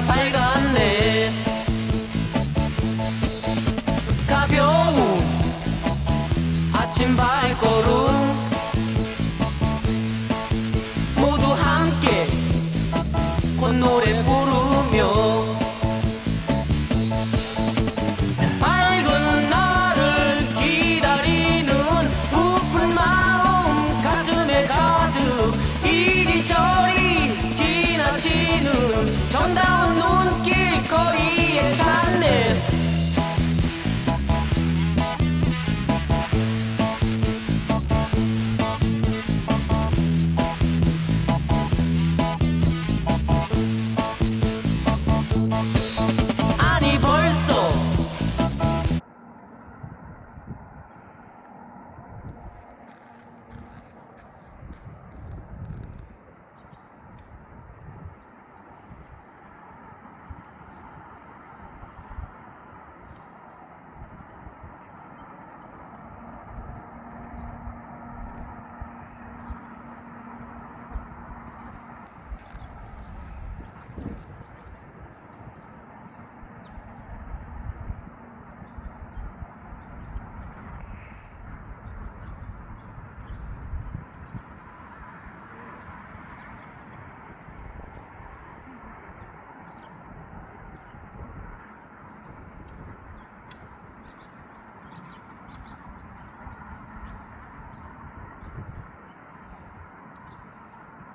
내가 밝았네. 가벼운 아침 발걸음. 모두 함께 곧 노래 부르